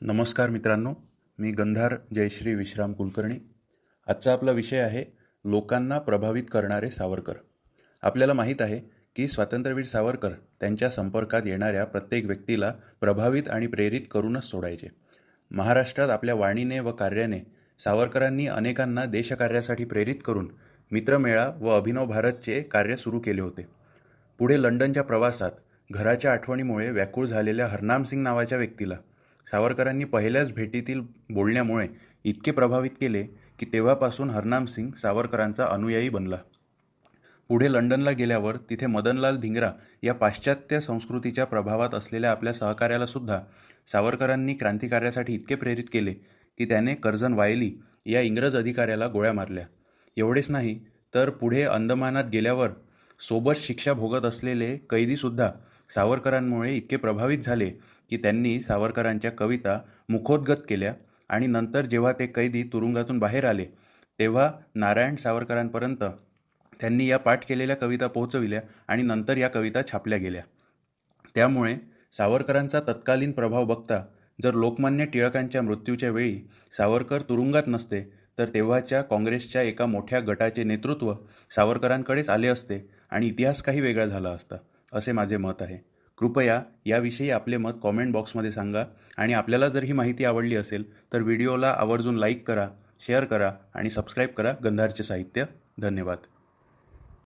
नमस्कार मित्रांनो मी गंधार जयश्री विश्राम कुलकर्णी. आजचा आपला विषय आहे लोकांना प्रभावित करणारे सावरकर. आपल्याला माहीत आहे की स्वातंत्र्यवीर सावरकर त्यांच्या संपर्कात येणाऱ्या प्रत्येक व्यक्तीला प्रभावित आणि प्रेरित करूनच सोडायचे. महाराष्ट्रात आपल्या वाणीने व कार्याने सावरकरांनी अनेकांना देशकार्यासाठी प्रेरित करून मित्रमेळा व अभिनव भारतचे कार्य सुरू केले होते. पुढे लंडनच्या प्रवासात घराच्या आठवणीमुळे व्याकुळ झालेल्या हरनाम सिंग नावाच्या व्यक्तीला सावरकरांनी पहिल्याच भेटीतील बोलण्यामुळे इतके प्रभावित केले की तेव्हापासून हरनाम सिंग सावरकरांचा अनुयायी बनला. पुढे लंडनला गेल्यावर तिथे मदनलाल धिंगरा या पाश्चात्य संस्कृतीच्या प्रभावात असलेल्या आपल्या सहकार्याला सुद्धा सावरकरांनी क्रांतिकार्यासाठी इतके प्रेरित केले की त्याने कर्जन वायली या इंग्रज अधिकाऱ्याला गोळ्या मारल्या. एवढेच नाही तर पुढे अंदमानात गेल्यावर सोबत शिक्षा भोगत असलेले कैदीसुद्धा सावरकरांमुळे इतके प्रभावित झाले की त्यांनी सावरकरांच्या कविता मुखोद्गत केल्या आणि नंतर जेव्हा ते कैदी तुरुंगातून बाहेर आले तेव्हा नारायण सावरकरांपर्यंत त्यांनी या पाठ केलेल्या कविता पोहोचविल्या आणि नंतर या कविता छापल्या गेल्या. त्यामुळे सावरकरांचा तत्कालीन प्रभाव बघता जर लोकमान्य टिळकांच्या मृत्यूच्या वेळी सावरकर तुरुंगात नसते तर तेव्हाच्या काँग्रेसच्या एका मोठ्या गटाचे नेतृत्व सावरकरांकडेच आले असते आणि इतिहास काही वेगळा झाला असता असे माझे मत आहे. कृपया याविषयी आपले मत कॉमेंट बॉक्समध्ये सांगा. आणि आपल्याला जर ही माहिती आवडली असेल तर व्हिडिओला आवर्जून लाईक करा शेअर करा आणि सबस्क्राईब करा गंधारचे साहित्य. धन्यवाद.